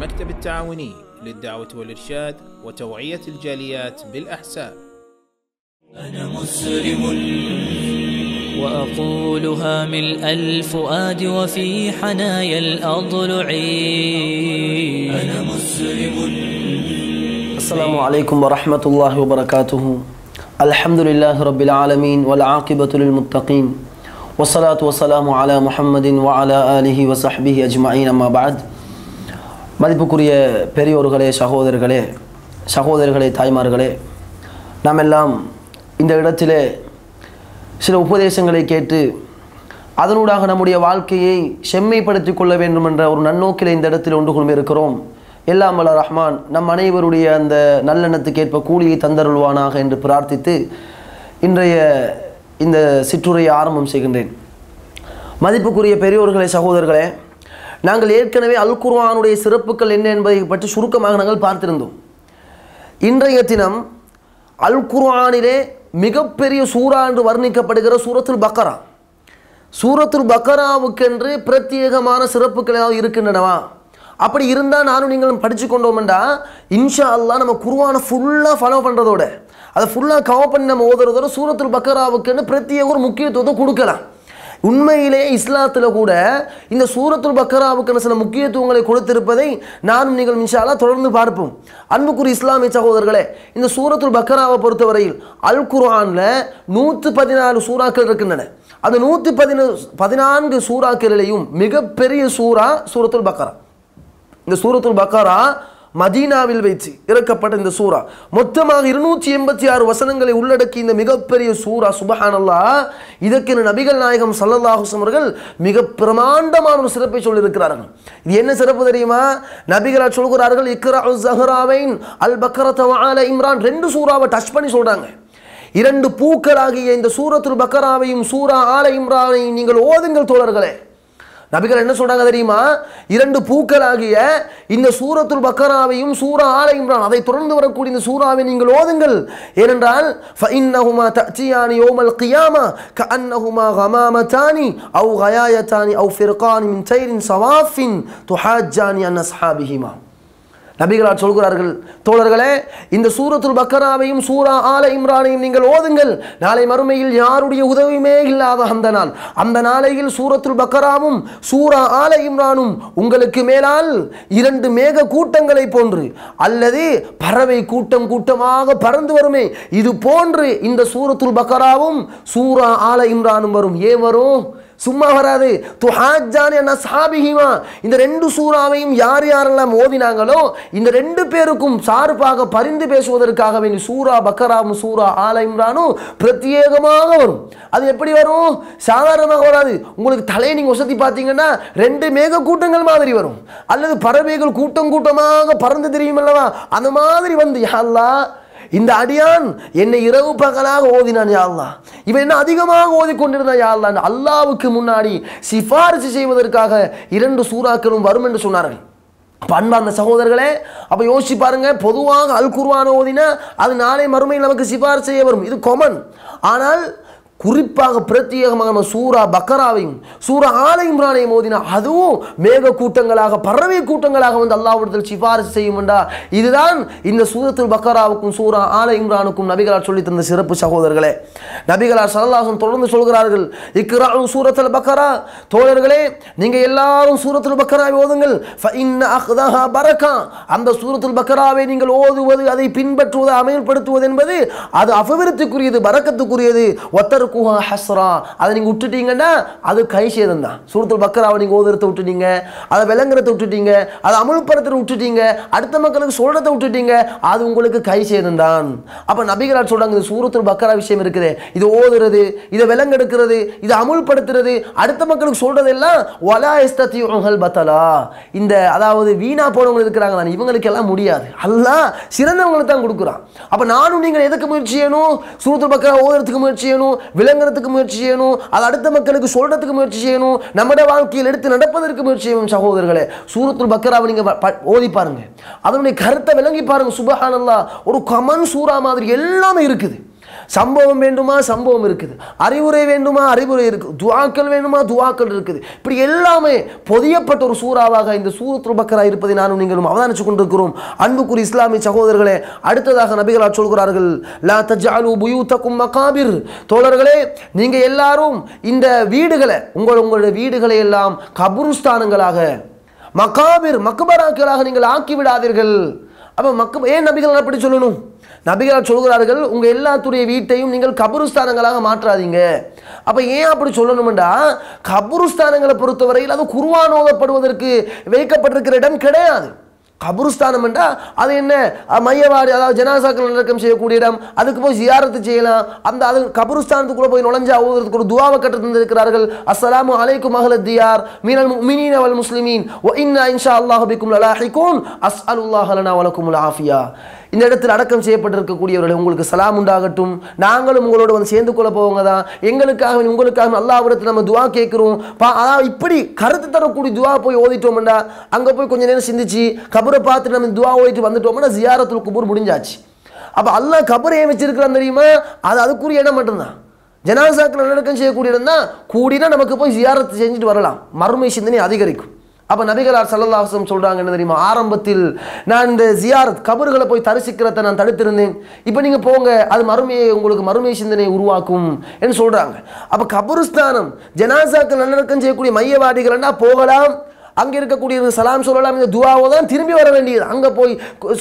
المكتب التعاوني للدعوة والإرشاد وتوعية الجاليات بالأحساء. أنا مسلم. وأقولها ملء الفؤاد وفي حنايا الأضلع. أنا مسلم. السلام عليكم ورحمة الله وبركاته. الحمد لله رب العالمين والعاقبة للمتقين. والصلاة والسلام على محمد وعلى آله وصحبه أجمعين أما بعد. மதிப்புக்குரிய பெரியோர்களே சகோதரர்களே சகோதரர்களே தாய்மார்களே நாம் எல்லாம் இந்த இடத்திலே சில உபதேசங்களை கேட்டு அதனூடாக நம்முடைய வாழ்க்கையை செம்மைப்படுத்தி கொள்ள வேண்டும் என்ற ஒரு நன்னோக்கில் இந்த இடத்தில் ஒன்று கொண்டு இருக்கிறோம். எல்லாம் வல்ல ரஹ்மான் நம் அனைவருடைய அந்த நல்லெண்ணத்துக்கேற்ப கூலியை தந்தருள்வானாக என்று பிரார்த்தித்து இன்றைய இந்த சிற்றுரையை ஆரம்பம் செய்கின்றேன். மதிப்புக்குரிய பெரியோர்களே சகோதரர்களே நாங்கள் ஏற்கனவே அல் குர்வானுடைய சிறப்புகள் என்ன என்பதை பற்றி சுருக்கமாக நாங்கள் பார்த்திருந்தோம். இன்றைய தினம் அல் குர்ஆனிலே மிகப்பெரிய சூரா என்று வர்ணிக்கப்படுகிற சூரத்துல் பக்கரா. சூரத்துல் பக்கராவுக்கென்று பிரத்யேகமான சிறப்புகள் ஏதாவது இருக்கின்றனவா? அப்படி இருந்தால் நானும் நீங்களும் படித்து கொண்டோம்டா இன்ஷா அல்லா நம்ம குருவானை ஃபுல்லாக ஃபாலோ பண்ணுறதோட அதை ஃபுல்லாக கவர் பண்ணி நம்ம ஓதுறதோட சூரத்துல் பக்கராவுக்குன்னு பிரத்யேக ஒரு முக்கியத்துவத்தை கொடுக்கலாம். உண்மையிலே இஸ்லாத்தில் கூட இந்த சூரத்துல் பக்கராவுக்கான சில முக்கியத்துவங்களை கொடுத்திருப்பதை நானும் நீங்கள் இன்ஷால்லா தொடர்ந்து பார்ப்போம். அன்புக்குரிய இஸ்லாமிய சகோதரர்களே இந்த சூரத்துல் பக்கராவை பொறுத்தவரையில் அல் குர்ஆனில் நூற்று பதினாலு சூறாக்கள் இருக்கின்றன. அந்த நூற்றி பதின பதினான்கு சூறாக்களிலையும் மிகப்பெரிய சூறா சூரத்துல் பக்கரா. இந்த சூரத்துல் பக்கரா மதீனாவில் வைத்து இறக்கப்பட்ட இந்த சூரா மொத்தமாக இருநூற்றி எண்பத்தி ஆறு வசனங்களை உள்ளடக்கி இந்த மிகப்பெரிய சூரா சுபஹானல்லா. இதற்கு நபிகள் நாயகம் சல்லல்லாஹுசம் அவர்கள் மிக பிரமாண்டமான ஒரு சிறப்பை சொல்லியிருக்கிறார்கள். இது என்ன சிறப்பு தெரியுமா? நபிகளார் சொல்கிறார்கள் இக்ரா ஜஹராவைன் அல் பக்கரத் இம்ரான். ரெண்டு சூறாவை டச் பண்ணி சொல்கிறாங்க இரண்டு பூக்களாகிய இந்த சூரத்துல் பக்கராவையும் சூரா ஆல இம்ரானையும் நீங்கள் ஓதுங்கள் தோழர்களே. நபிகள் என்ன சொல்றாங்க தெரியுமா? இரண்டு பூக்கள் ஆகிய இந்த சூரத்துல் பக்கராவையும் சூரா ஆல அதை தொடர்ந்து வரக்கூடிய இந்த சூறாவை நீங்கள் ஓதுங்கள். ஏனென்றால் ஃபஇன்னஹுமா தஅத்தியானி யௌமல் கியாமா கஅன்னஹுமா கமாமதானி அவு கயாயதானி அவு ஃபிர்கானி மின் தைரின் சவாஃபின் துஹாஜ்ஜானி அன் அஸ்ஹாபிஹிமா. நபிகளார் சொல்கிறார்கள் தோழர்களே இந்த சூரத்துல் பக்கராவையும் சூரா ஆல இம்ரானையும் நீங்கள் ஓதுங்கள். நாளை மறுமையில் யாருடைய உதவியுமே இல்லாத அந்த நாள் அந்த நாளையில் சூரத்துல் பக்கராவும் சூரா ஆல இம்ரானும் உங்களுக்கு மேலால் இரண்டு மேக கூட்டங்களை போன்று அல்லது பறவை கூட்டம் கூட்டமாக பறந்து வருமே. இது போன்று இந்த சூரத்துல் பக்கராவும் சூரா ஆல இம்ரானும் வரும். ஏன் வரும்? சும்மா வராது. துஹாஜான் என்ன சாபிகிமா இந்த ரெண்டு சூறாவையும் யார் யாரெல்லாம் ஓதினாங்களோ இந்த ரெண்டு பேருக்கும் சார்பாக பரிந்து பேசுவதற்காக வேண்டி சூரா பக்கராவும் சூரா ஆல இம்ரானும் பிரத்யேகமாக வரும். அது எப்படி வரும்? சாதாரணமாக வராது. உங்களுக்கு தலையை நீங்கள் வசதி பார்த்தீங்கன்னா ரெண்டு மேக கூட்டங்கள் மாதிரி வரும். அல்லது பறவைகள் கூட்டம் கூட்டமாக பறந்து தெரியும் அல்லவா? அந்த மாதிரி வந்து யாரெல்லாம் இந்த அடியான் என்னை இரவு பகலாக ஓதினான் யாழ்லா இவன் என்ன அதிகமாக ஓதிக்கொண்டிருந்தான் யா அல்லாஹ்? அல்லாவுக்கு முன்னாடி சிபாரிசு செய்வதற்காக இரண்டு சூறாக்களும் வரும் என்று சொன்னார்கள். பண்பா அன்பார்ந்த சகோதரர்களே அப்போ யோசிச்சு பாருங்க பொதுவாக அல் குர்ஆன் ஓதினா அது நாளை மறுமையில் நமக்கு சிபாரிசு செய்ய வரும். இது கொமன் ஆனால் குறிப்பாக பிரத்யேகமாக நம்ம சூரா பக்கராவையும் சூரா ஆல இம்ரானையும் ஓதினா அதுவும் மேக கூட்டங்களாக பறவை கூட்டங்களாக வந்து அல்லாவிடத்தில் சிபாரிசு செய்யும் செய்யும்டா இதுதான் இந்த சூரத்துல் பக்கராவுக்கும் சூரா ஆல இம்ரானுக்கும் நபிகளார் சொல்லி தந்த சிறப்பு சகோதரர்களே. நபிகளார் சல்லாசம் தொடர்ந்து சொல்கிறார்கள் இக்ரா சூரத்தில் பக்கரா. தோழர்களே நீங்கள் எல்லாரும் சூரத்துல் பக்கராவை ஓதுங்கள். பரக்கா. அந்த சூரத்துல் பக்கராவை நீங்கள் ஓதுவது அதை பின்பற்றுவது அமல்படுத்துவது என்பது அது அபிவிருத்திக்குரியது பறக்கத்துக்குரியது ஒத்தர் குஹா ஹஸ்ரா. அதை நீங்கள் விட்டுட்டீங்கன்னா அது கை சேதம் தான் சூரத்தில் பக்கராவை நீங்கள் ஓதுறத விட்டுட்டீங்க அதை விளங்குறத விட்டுட்டீங்க அதை அமுல்படுத்துறத விட்டுட்டீங்க அடுத்த மக்களுக்கு சொல்கிறத விட்டுட்டீங்க அது உங்களுக்கு கை சேதம் தான் அப்போ நபிகராஜ் சொல்றாங்க இந்த சூரத்தில் பக்கரா விஷயம் இருக்குது. இது ஓதுறது இதை விலங்கெடுக்கிறது இதை அமுல்படுத்துறது அடுத்த மக்களுக்கு சொல்றதெல்லாம் வலா இஸ்தத்தியுங்கள் பத்தலா. இந்த அதாவது வீணா போனவங்க இருக்கிறாங்க இவங்களுக்கு எல்லாம் முடியாது. அல்லாஹ் சிறந்தவங்களுக்கு தான் கொடுக்குறான். அப்போ நானும் நீங்கள் எதுக்கு முயற்சி செய்யணும்? சூரத்தில் பக்கரா ஓதுறதுக்கு முயற்சி செய்யணும்? விளங்குறதுக்கு முயற்சி செய்யணும் அது அடுத்த மக்களுக்கு சொல்றதுக்கு முயற்சி செய்யணும் நம்முடைய வாழ்க்கையில் எடுத்து நடப்பதற்கு முயற்சி செய்யணும் சகோதரர்களே சூரத்துல் பக்கராவை நீங்க ப- ஓதி பாருங்க. அதனுடைய கருத்தை விளங்கி பாருங்க சுபஹானல்லா. ஒரு கமன் சூரா மாதிரி எல்லாமே இருக்குது. சம்பவம் வேண்டுமா? சம்பவம் இருக்குது. அறிவுரை வேண்டுமா? அறிவுரை இருக்குது துவாக்கள் வேண்டுமா? துவாக்கள் இருக்குது. இப்படி எல்லாமே பொதியப்பட்ட ஒரு சூறாவாக இந்த சூரத்துல் பக்கரா இருப்பதை நானும் நீங்களும் அவதானிச்சு கொண்டிருக்கிறோம். அன்புக்குரிய இஸ்லாமிய சகோதரர்களே அடுத்ததாக நபிகளார் சொல்கிறார்கள் லா தஜ்அலு புயூத்தக்கும் மகாபிர். தோழர்களே நீங்கள் எல்லாரும் இந்த வீடுகளை உங்கள் உங்களுடைய வீடுகளை எல்லாம் கபுருஸ்தானங்களாக மகாபிர் மக்பராக்களாக நீங்கள் ஆக்கி விடாதீர்கள் அப்போ மக்க ஏன் நபிகள் அப்படி சொல்லணும்? நபிகள் சொல்கிறார்கள் உங்கள் எல்லாத்துடைய வீட்டையும் நீங்கள் கபருஸ்தானங்களாக மாற்றாதீங்க. அப்போ ஏன் அப்படி சொல்லணும்டா? கபருஸ்தானங்களை பொறுத்தவரையில் அது குருவான் ஓதப்படுவதற்கு வைக்கப்பட்டிருக்கிற இடம் கிடையாது. கபருஸ்தானம் என்றால் அது என்ன? மையவாடி அதாவது ஜனாசாக்கள் நடக்கம் செய்யக்கூடிய இடம் அதுக்கு போய் ஜியாரத்து செய்யலாம். அந்த அது கபருஸ்தானத்துக்குள்ளே போய் நுழைஞ்சா ஓதுறதுக்கு ஒரு துவாவை கற்று தந்திருக்கிறார்கள். அஸ்ஸலாமு அலைக்கும் அஹ்ல தியார் மீனல் மினின் வல் முஸ்லிமீன் ஒ இன்னா இன்ஷா அல்லாஹ் பிக்கும் லலாஹிகூன் அஸ்அலுல்லாஹ லனா வலக்கும் ஆஃபியா. இந்த இடத்தில் அடக்கம் செய்யப்பட்டிருக்கக்கூடியவர்கள் உங்களுக்கு சலாம் உண்டாகட்டும். நாங்களும் உங்களோட வந்து சேர்ந்து கொள்ள போவங்க தான். எங்களுக்காக உங்களுக்காக அல்லாவிடத்தில் நம்ம துவா கேட்குறோம். பா அதாவது இப்படி கருத்து தரக்கூடிய துவா போய் ஓதிட்டோம்னா அங்கே போய் கொஞ்ச நேரம் சிந்திச்சு கபரை பார்த்து நம்ம துவா ஓதிட்டு வந்துட்டோம்னா ஜியாரத்துல் குபூர் முடிஞ்சாச்சு. அப்போ அல்லாஹ் கபரை ஏன் வச்சிருக்கிறான் தெரியுமா? அது அதுக்குரிய இடம் மட்டும்தான். ஜனாசாக்கள் நல்லடக்கம் செய்யக்கூடிய இடம் தான். கூடினா நமக்கு போய் ஜியாரத்து செஞ்சுட்டு வரலாம். மறுமை சிந்தனை அதிகரிக்கும். அப்போ நபிகளார் சல்லல்லாஹம் சொல்கிறாங்க என்ன தெரியுமா? ஆரம்பத்தில் நான் இந்த ஜியாரத் கபர்களை போய் தரிசிக்கிறத நான் தடுத்திருந்தேன். இப்போ நீங்கள் போங்க அது மறுமையை உங்களுக்கு மறுமை சிந்தனையை உருவாக்கும் என்று சொல்கிறாங்க அப்போ கபருஸ்தானம் ஜனாசாக்கள் நல்லடக்கம் செய்யக்கூடிய மையவாதிகள்னா போகலாம். அங்கே இருக்கக்கூடிய சலாம் சொல்லலாம் இந்த துவாவோ தான் திரும்பி வர வேண்டியது. அங்கே போய்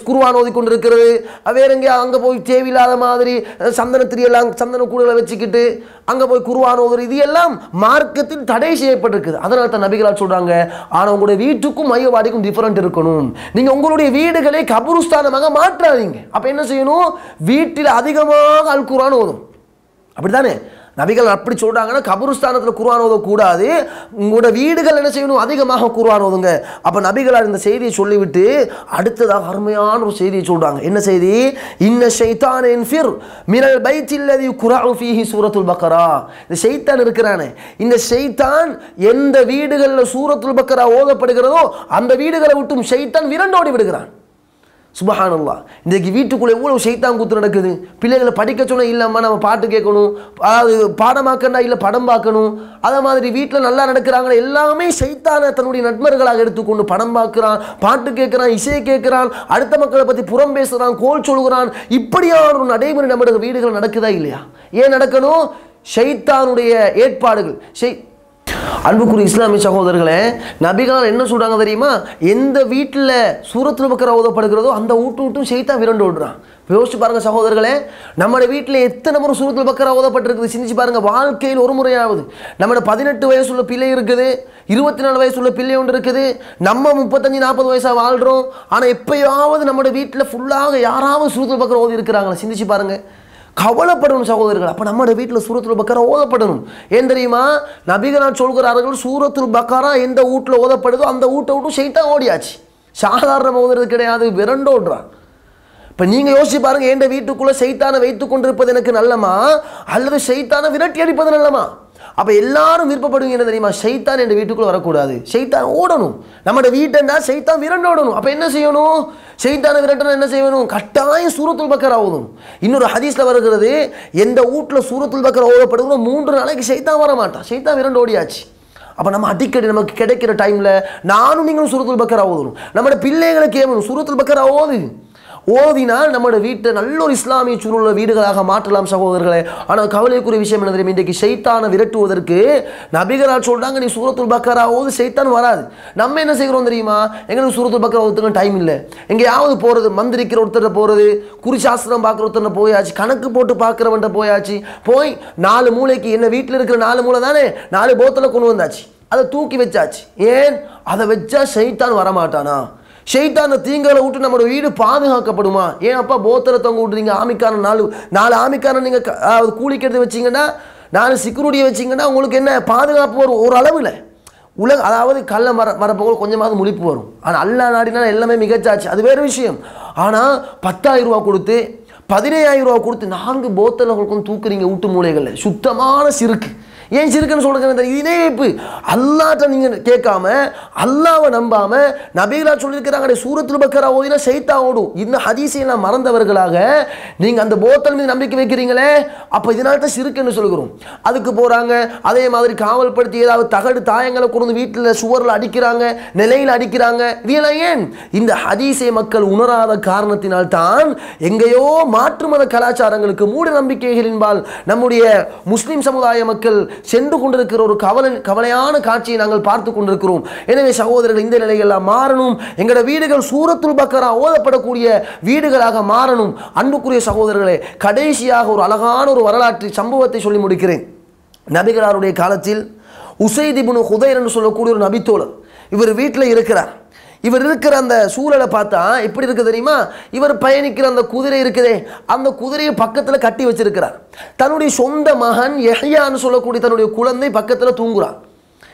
குருவான் ஓதி கொண்டு இருக்கிறது வேற எங்கேயா அங்கே போய் தேவையில்லாத மாதிரி சந்தனத்திரி எல்லாம் சந்தன கூடுகளை வச்சுக்கிட்டு அங்கே போய் குருவான் ஓதுறது இது எல்லாம் மார்க்கத்தில் தடை செய்யப்பட்டிருக்குது. அதனால தான் நபிகளார் சொல்கிறாங்க ஆனால் உங்களுடைய வீட்டுக்கும் மையவாடிக்கும் டிஃப்ரெண்ட் இருக்கணும். நீங்கள் உங்களுடைய வீடுகளை கபருஸ்தானமாக மாற்றாதீங்க. அப்போ என்ன செய்யணும்? வீட்டில் அதிகமாக அல் குர்ஆன் ஓதும். அப்படித்தானே? நபிகள் அப்படி சொல்கிறாங்கன்னா கபருஸ்தானத்தில் குர்ஆன் ஓதக்கூடாது உங்களோட வீடுகள் என்ன செய்யணும்? அதிகமாக குர்ஆன் ஓதுங்க. அப்போ நபிகளார் இந்த செய்தியை சொல்லிவிட்டு அடுத்ததாக அருமையான ஒரு செய்தியை சொல்கிறாங்க என்ன செய்தி? இன்ன ஷைத்தான் ஃபிர் மினல் பைத்தில்லதி குரான் ஃபீஹி சூரத்துல் பக்கரா. இந்த ஷைத்தான் இருக்கிறானே. இந்த ஷைத்தான் எந்த வீடுகளில் சூரத்துல் பக்கரா ஓதப்படுகிறதோ அந்த வீடுகளை விட்டும் ஷைத்தான் விரண்டோடி விடுகிறான். சுபஹானல்லா. இன்றைக்கு வீட்டுக்குள்ளே எவ்வளோ சைத்தான் கூத்து நடக்குது? பிள்ளைகளை படிக்க சொன்னால் இல்லாமல் நம்ம பாட்டு கேட்கணும். அதாவது பாடமாக்கண்டா இல்லை படம் பார்க்கணும். அதே மாதிரி வீட்டில் நல்லா நடக்கிறாங்க எல்லாமே சைத்தான தன்னுடைய நண்பர்களாக எடுத்துக்கொண்டு படம் பார்க்குறான் பாட்டு கேட்குறான் இசையை கேட்குறான் அடுத்த மக்களை பற்றி புறம் பேசுகிறான் கோல் சொல்கிறான் இப்படியான ஒரு நடைமுறை நம்ம வீடுகள் நடக்குதா இல்லையா? ஏன் நடக்கணும்? ஷைத்தானுடைய ஏற்பாடுகள். ஷை அன்புக்குரிய இஸ்லாமிய சகோதரர்களே நபிகளால் என்ன சொல்கிறாங்க தெரியுமா? எந்த வீட்டில் சூரத்தில் பக்கர ஓதப்படுகிறதோ அந்த வீட்டு விட்டும் செய்தா விரண்டு விடுறான் யோசிச்சு பாருங்கள் சகோதரர்களே நம்ம வீட்டில் எத்தனை முறை சூரத்தில் பக்கரா ஓதப்பட்டிருக்குது சிந்திச்சு பாருங்கள் வாழ்க்கையில் ஒரு முறையாவது. நம்மளோட பதினெட்டு வயசுள்ள பிள்ளை இருக்குது இருபத்தி நாலு வயசுள்ள பிள்ளை ஒன்று இருக்குது. நம்ம முப்பத்தஞ்சு நாற்பது வயசாக வாழ்கிறோம் ஆனால் எப்பயாவது நம்மளோட வீட்டில் ஃபுல்லாக யாராவது சூரத்தில் பக்கம் ஓதி இருக்கிறாங்களா சிந்திச்சு பாருங்கள் கவலைப்படணும் சகோதரர்கள். அப்போ நம்ம வீட்டில் சூரத்துல் பக்கரா ஓதப்படணும். ஏன் தெரியுமா? நபிகளான் சொல்கிறார்கள் சூரத்துல் பக்கரா எந்த வீட்டில் ஓதப்படுதோ அந்த வீட்டை விட்டு செய்தா ஓடியாச்சு. சாதாரண ஓதுறது கிடையாது விரண்டோடுறான். இப்போ நீங்கள் யோசிச்சு பாருங்க என் வீட்டுக்குள்ளே சைத்தானை வைத்து கொண்டிருப்பது எனக்கு நல்லமா? அல்லது சைத்தானை விரட்டி அடிப்பது நல்லமா? அப்போ எல்லாரும் விருப்பப்படுவீங்க என்ன தெரியுமா? சைத்தான் என் வீட்டுக்குள்ளே வரக்கூடாது. சைத்தான் ஓடணும். நம்மளோட வீட்டை சைத்தான் விரண்டோடணும் அப்போ என்ன செய்யணும்? சைத்தான விரட்டணும் என்ன செய்யணும்? கட்டாயம் சூரத்துல் பக்கர் ஆகணும் இன்னொரு ஹதீஸில் வருகிறது எந்த வீட்டில் சூரத்துல் பக்கர் ஓடப்படுகிறோம் மூன்று நாளைக்கு சைத்தான் வர மாட்டான் சைத்தான் விரண்டு ஓடியாச்சு. அப்போ நம்ம அடிக்கடி நமக்கு கிடைக்கிற டைமில் நானும் நீங்களும் சூரத்துல் பக்கர் ஆகணும் நம்மளோட பிள்ளைகளுக்கு ஏவணும் சூரத்துல் பக்கர் ஆகுது ஓதினால் நம்மளோட வீட்டை நல்ல ஒரு இஸ்லாமிய சூழ்நிலை வீடுகளாக மாற்றலாம் சகோதரர்களே. ஆனால் கவலைக்குரிய விஷயம் என்ன தெரியும்? இன்றைக்கு ஷைத்தானை விரட்டுவதற்கு நபிகரால் சொல்கிறாங்க நீ சூரத்துல் பக்கரா ஓது ஷைத்தான் வராது. நம்ம என்ன செய்கிறோம் தெரியுமா? எங்களுக்கு சூரத்துல் பக்கரா ஓதுக்கு டைம் இல்லை. எங்கேயாவது போகிறது மந்திரிக்கிற ஒருத்தர் போகிறது குறிசாஸ்திரம் பார்க்குற ஒருத்தர் போயாச்சு கணக்கு போட்டு பார்க்குறவன்ட்ட போயாச்சு போய் நாலு மூளைக்கு என்ன வீட்டில் இருக்கிற நாலு மூளை தானே நாலு போத்தில் கொண்டு வந்தாச்சு. அதை தூக்கி வச்சாச்சு. ஏன்? அதை வச்சா சைத்தான் வரமாட்டானா? ஷெய்தான தீங்களை விட்டு நம்மளோட வீடு பாதுகாக்கப்படுமா? ஏன் அப்பா போத்தரை தொங்க விட்டுறீங்க? ஆமிக்காரன் நாலு நாலு ஆமிக்காரன் நீங்கள் கூலிக்கிறது வச்சிங்கன்னா நாலு சிக்குருடியை வச்சிங்கன்னா உங்களுக்கு என்ன பாதுகாப்பு வரும்? ஒரு அளவில் உலக அதாவது கல்ல மர மரப்போக கொஞ்சமாவது முழிப்பு வரும். ஆனால் அல்லா நாடினா எல்லாமே மிகச்சாச்சு அது வேறு விஷயம். ஆனால் பத்தாயிரம் ரூபா கொடுத்து பதினேழாயிரம் ரூபா கொடுத்து நான்கு போத்தல்களுக்கும் தூக்குறீங்க ஊட்டு மூலைகளில் சுத்தமான சிறுக்கு. ஏன் சிறுக்குன்னு சொல்கிறேன் இது இணைப்பு. அல்லாட்ட நீங்கள் கேட்காம அல்லாவை நம்பாம நபிகளா சொல்லியிருக்கிறாங்க சூரத்தில் பக்கரா ஓதினா சைத்தா ஓடும். இந்த ஹதீஸை நான் மறந்தவர்களாக நீங்கள் அந்த போத்தல் மீது நம்பிக்கை வைக்கிறீங்களே அப்போ இதனால தான் சிறுக்குன்னு சொல்கிறோம் அதுக்கு போகிறாங்க அதே மாதிரி காவல்படுத்தி ஏதாவது தகடு தாயங்களை கொண்டு வீட்டில் சுவரில் அடிக்கிறாங்க நிலையில் அடிக்கிறாங்க. இதெல்லாம் ஏன்? இந்த ஹதீஸை மக்கள் உணராத காரணத்தினால் தான் எங்கேயோ மாற்று மத கலாச்சாரங்களுக்கு மூட நம்பிக்கைகளின்பால் நம்முடைய முஸ்லீம் சமுதாய மக்கள் சென்று கொண்டிருக்கிற ஒரு கவலை கவலையான காட்சியை நாங்கள் பார்த்து கொண்டிருக்கிறோம். எனவே சகோதரர்கள் இந்த நிலையெல்லாம் மாறணும். எங்களோட வீடுகள் சூரத்துல் பக்கரா ஓதப்படக்கூடிய வீடுகளாக மாறணும். அன்புக்குரிய சகோதரர்களே கடைசியாக ஒரு அழகான ஒரு வரலாற்று சம்பவத்தை சொல்லி முடிக்கிறேன். நபிகளாருடைய காலத்தில் உசைதிபுனு ஹுதைர் என்று சொல்லக்கூடிய ஒரு நபித்தோழர் இவர் வீட்டில் இருக்கிறார். இவர் இருக்கிற அந்த சூழலை பார்த்தா எப்படி இருக்கு தெரியுமா? இவர் பயணிக்கிற அந்த குதிரை இருக்குதே அந்த குதிரையை பக்கத்தில் கட்டி வச்சிருக்கிறார். தன்னுடைய சொந்த மகன் எஹையான்னு சொல்லக்கூடிய தன்னுடைய குழந்தை பக்கத்தில் தூங்குறான்.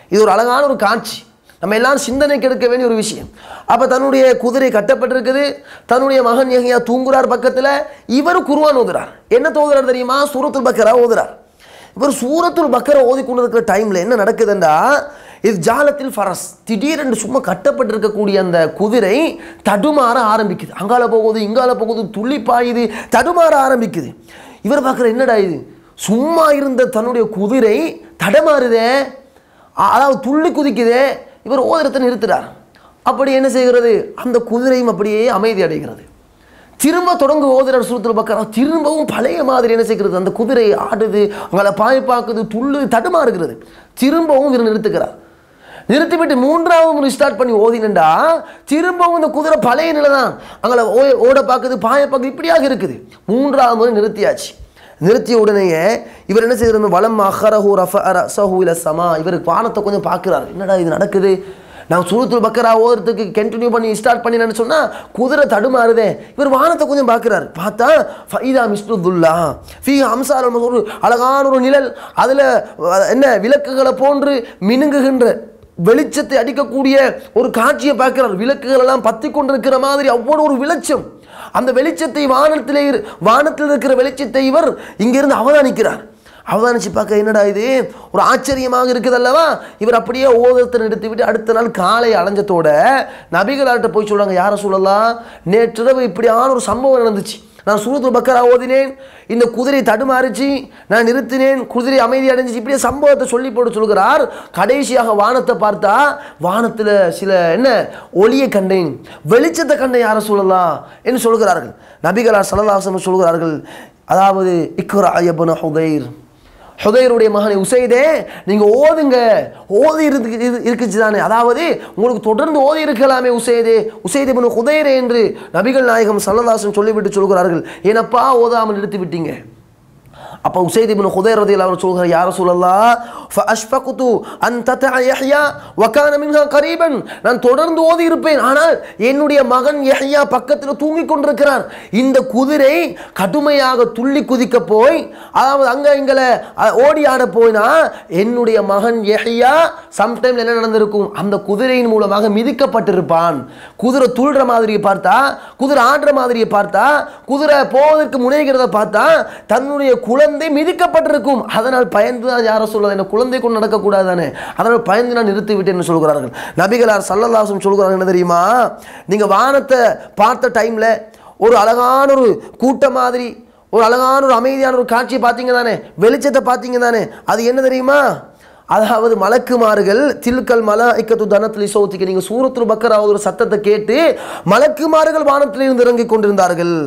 இது ஒரு அழகான ஒரு காட்சி. நம்ம எல்லாரும் சிந்தனைக்கு எடுக்க வேண்டிய ஒரு விஷயம். அப்போ தன்னுடைய குதிரை கட்டப்பட்டிருக்குது தன்னுடைய மகன் எஹ்யா தூங்குறார் பக்கத்தில் இவர் குருவான் ஓதுறார். என்ன தோதுறார் தெரியுமா? சூரத்துல் பக்கரா ஓதுறார். இவர் சூரத்துல் பக்கரை ஓதிக்கொண்டிருக்கிற டைமில் என்ன நடக்குதுண்டா இது ஜாலத்தில் ஃபரஸ். திடீரென்று சும்மா கட்டப்பட்டிருக்கக்கூடிய அந்த குதிரை தடுமாற ஆரம்பிக்குது. அங்கால போகுது இங்கால போகுது துள்ளி பாயுது தடுமாற ஆரம்பிக்குது. இவர் பார்க்குற என்னடா இது? சும்மா இருந்த தன்னுடைய குதிரை தடமாறுதே அதாவது துள்ளி குதிக்குதே இவர் ஓதிரத்தை நிறுத்துறார் அப்படி என்ன செய்கிறது? அந்த குதிரையும் அப்படியே அமைதி அடைகிறது. திரும்ப தொடங்கும் ஓதுறார் சூரத்தில் பக்கரா திரும்பவும் பழைய மாதிரி என்ன செய்கிறது? அந்த குதிரை ஆடுது அவங்கள பாய் பார்க்குது துள்ளு தடுமாறுகிறது. திரும்பவும் இவர் நிறுத்துக்கிறார் நிறுத்திவிட்டு மூன்றாவது முறை ஸ்டார்ட் பண்ணி ஓதினண்டா திரும்பவும் இந்த குதிரை பழைய நிலை தான் அவங்கள ஓ- ஓட பார்க்குது பாய பார்க்குது இப்படியாக இருக்குது. மூன்றாவது முறை நிறுத்தியாச்சு. நிறுத்திய உடனேயே இவர் என்ன செய்கிறார் வளம் அஹரஹு ரஃப ரசஹூ இல சமா. இவர் வானத்தை கொஞ்சம் பார்க்குறாரு. என்னடா இது நடக்குது? நான் சுருத்துல் பக்கரா ஓதுறதுக்கு கண்டினியூ பண்ணி ஸ்டார்ட் பண்ணினேன்னு சொன்னால் குதிரை தடுமாறுதே. இவர் வானத்தை கொஞ்சம் பார்க்குறாரு. பார்த்தா ஃபைதா மிஸ்னுதுல்லா ஃபி ஹம்சால் ஒரு அழகான ஒரு நிழல். அதில் என்ன விளக்குகளை போன்று மினுங்குகின்ற வெளிச்சத்தை அடிக்கக்கூடிய ஒரு காட்சியை பார்க்கிறார். விளக்குகள் எல்லாம் பத்தி கொண்டிருக்கிற மாதிரி அவ்வளோ ஒரு வெளிச்சம். அந்த வெளிச்சத்தை வானத்திலே இரு- வானத்தில் இருக்கிற வெளிச்சத்தை இவர் இங்கிருந்து அவதானிக்கிறார். அவதானிச்சு பார்க்க என்னடா இது? ஒரு ஆச்சரியமாக இருக்குது அல்லவா இவர் அப்படியே ஓதத்தை நிறுத்திவிட்டு அடுத்த நாள் காலை அலைஞ்சத்தோட நபிகளாட்ட போய் சொல்கிறாங்க யாரை சொல்லலாம் நேற்றிரவு இப்படியான ஒரு சம்பவம் நடந்துச்சு. நான் சூரத்து பக்கரா ஓதினேன் இந்த குதிரை தடுமாறிச்சு நான் நிறுத்தினேன் குதிரை அமைதி அடைஞ்சிச்சு. இப்படியே சம்பவத்தை சொல்லி போட்டு சொல்கிறார் கடைசியாக வானத்தை பார்த்தா வானத்தில் சில என்ன ஒளியை கண்டேன். வெளிச்சத்தை கண்டேன் யாரை சொல்லலாம் என்று சொல்கிறார்கள் நபிகளார் சலதாசம் சொல்கிறார்கள் அதாவது இக்ரா ஐயப்பன ஹுதைர். ஹுதையருடைய மகனை உசைதே நீங்கள் ஓதுங்க. ஓதி இருக்கு இருக்குச்சு தானே. அதாவது உங்களுக்கு தொடர்ந்து ஓதி இருக்கலாமே உசைதே. உசைதே பண்ணு ஹுதைரே என்று நபிகள் நாயகம் சல்லதாசன் சொல்லிவிட்டு சொல்கிறார்கள். ஏனப்பா ஓதாமல் நிறுத்தி விட்டீங்க? அப்போ உசைத் இப்னு ஹுதைர் ரதியல்லாஹு அவர் சொல்கிறார் யார சொல்லலாம் ஃபஅஷ்ஃபக்து அன் ததஅ யஹ்யா வகான மின்ஹா கரீபன். நான் தொடர்ந்து ஓதி இருப்பேன் ஆனால் என்னுடைய மகன் யஹ்யா பக்கத்தில் தூங்கிக் கொண்டிருக்கிறார். இந்த குதிரை கடுமையாக துள்ளி குதிக்க போய் அதாவது அங்கே எங்களை ஓடி ஆட போயினா என்னுடைய மகன் யஹ்யா சம்டைம் என்ன நடந்திருக்கும்? அந்த குதிரையின் மூலமாக மிதிக்கப்பட்டிருப்பான். குதிரை துள்ளுற மாதிரியை பார்த்தா குதிரை ஆடுற மாதிரியை பார்த்தா குதிரை போவதற்கு முனைகிறத பார்த்தா தன்னுடைய குழந்தை குழந்தை மிதிக்கப்பட்டிருக்கும். அதனால் பயந்து தான் யாரை என்ன குழந்தை கொண்டு நடக்கக்கூடாது தானே அதனால் பயந்து நான் நிறுத்திவிட்டேன்னு சொல்கிறார்கள். நபிகளார் சல்லல்லாசம் சொல்கிறார்கள் என்ன தெரியுமா? நீங்கள் வானத்தை பார்த்த டைமில் ஒரு அழகான ஒரு கூட்டம் மாதிரி ஒரு அழகான ஒரு அமைதியான ஒரு காட்சியை பார்த்தீங்க தானே வெளிச்சத்தை பார்த்தீங்க தானே அது என்ன தெரியுமா? அதாவது மலக்குமார்கள் தில்கல் மல இக்கத்து தனத்தில் சௌத்திக்கு நீங்கள் சூரத்துல் பக்கராவது ஒரு சத்தத்தை கேட்டு மலக்குமார்கள் வானத்தில் இருந்து இறங்கி கொண்டிருந்தார்கள்.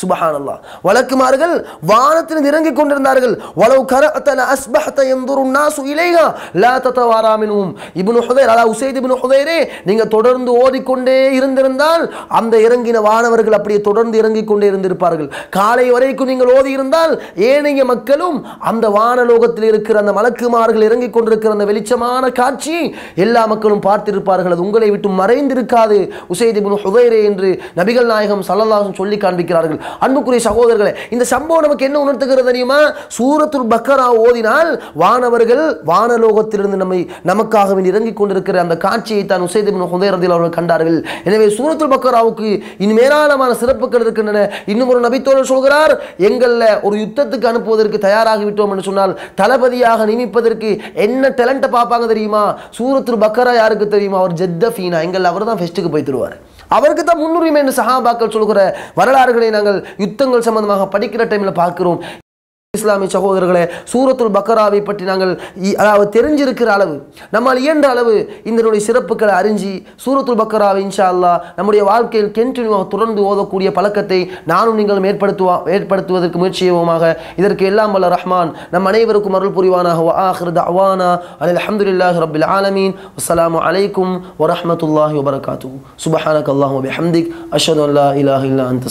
சுபஹானல்லா வழக்குமார்கள் வானத்தில் இறங்கிக் கொண்டிருந்தார்கள். வலவு கரத்தன அஸ்பஹத்த எந்தொரு நாசு இலைகா லா தத்தவாராமினும் இபுனு ஹுதைர் அலா உசைத் இபுனு ஹுதைரே நீங்கள் தொடர்ந்து ஓடிக்கொண்டே இருந்திருந்தால் அந்த இறங்கின வானவர்கள் அப்படியே தொடர்ந்து இறங்கிக் கொண்டே இருந்திருப்பார்கள். காலை வரைக்கும் நீங்கள் ஓதி இருந்தால் ஏனைய மக்களும் அந்த வானலோகத்தில் இருக்கிற அந்த மலக்குமார்கள் இறங்கிக் கொண்டிருக்கிற அந்த வெளிச்சமான காட்சி எல்லா மக்களும் பார்த்திருப்பார்கள். அது உங்களை விட்டு மறைந்திருக்காது. உசைத் இபுனு ஹுதைரே என்று நபிகள் நாயகம் சல்லல்லாஹும் சொல்லி காண்பிக்கிறார்கள். அன்புக்குரிய சகோதரர்களே இந்த சம்பவம் நமக்கு என்ன உணர்த்துகிறது தெரியுமா? சூரத்துல் பக்கரா ஓதினால் வானவர்கள் வானலோகத்திலிருந்து நம்மை நமக்காக இறங்கிக் கொண்டிருக்கிற அந்த காட்சியை தான் உசைத் பின் அவர்கள் கண்டார்கள். எனவே சூரத்துல் பக்கராவுக்கு இன்னும் ஏராளமான சிறப்புகள் இருக்கின்றன. இன்னும் ஒரு நபித்தோழர் சொல்கிறார் எங்களில் ஒரு யுத்தத்துக்கு அனுப்புவதற்கு தயாராகி விட்டோம் என்று சொன்னால் தளபதியாக நியமிப்பதற்கு என்ன டேலண்ட்டை பார்ப்பாங்க தெரியுமா? சூரத்துல் பக்கரா யாருக்கு தெரியுமா? அவர் ஜெத்தஃபீனா எங்கள் அவர் தான் ஃபெஸ்ட்டுக்கு போய் தருவார். அவருக்கு தான் முன்னுரிமை என்று சஹாபாக்கள் சொல்கிற வரலாறுகளை நாங்கள் யுத்தங்கள் சம்பந்தமாக படிக்கிற டைமில் பார்க்கிறோம். இஸ்லாமிய சகோதரர்களே சூரத்துல் பக்கராவை பற்றி நாங்கள் அதாவது தெரிஞ்சிருக்கிற அளவு நம்மால் இயன்ற அளவு இதனுடைய சிறப்புகளை அறிஞ்சி சூரத்துல் பக்கராவை இன்ஷா அல்லாஹ் நம்முடைய வாழ்க்கையில் கண்டினியூவாக தொடர்ந்து ஓதக்கூடிய பழக்கத்தை நானும் நீங்களும் ஏற்படுத்துவா ஏற்படுத்துவதற்கு முயற்சி செய்வோமாக இதற்கு எல்லாம் வல்ல ரஹ்மான் நம் அனைவருக்கும் அருள் புரிவானாக. வ அவானா தஅவானா அனில் அல்ஹம்துலில்லாஹி ஆலமீன். அஸ்லாம் அலைக்கும் வரமத்துல்லாஹி வபரகாத்துஹு. சுபஹானக் அல்லாஹ் ஹம்திக் அஷது அல்லா இலாஹ் இல்லா அந்த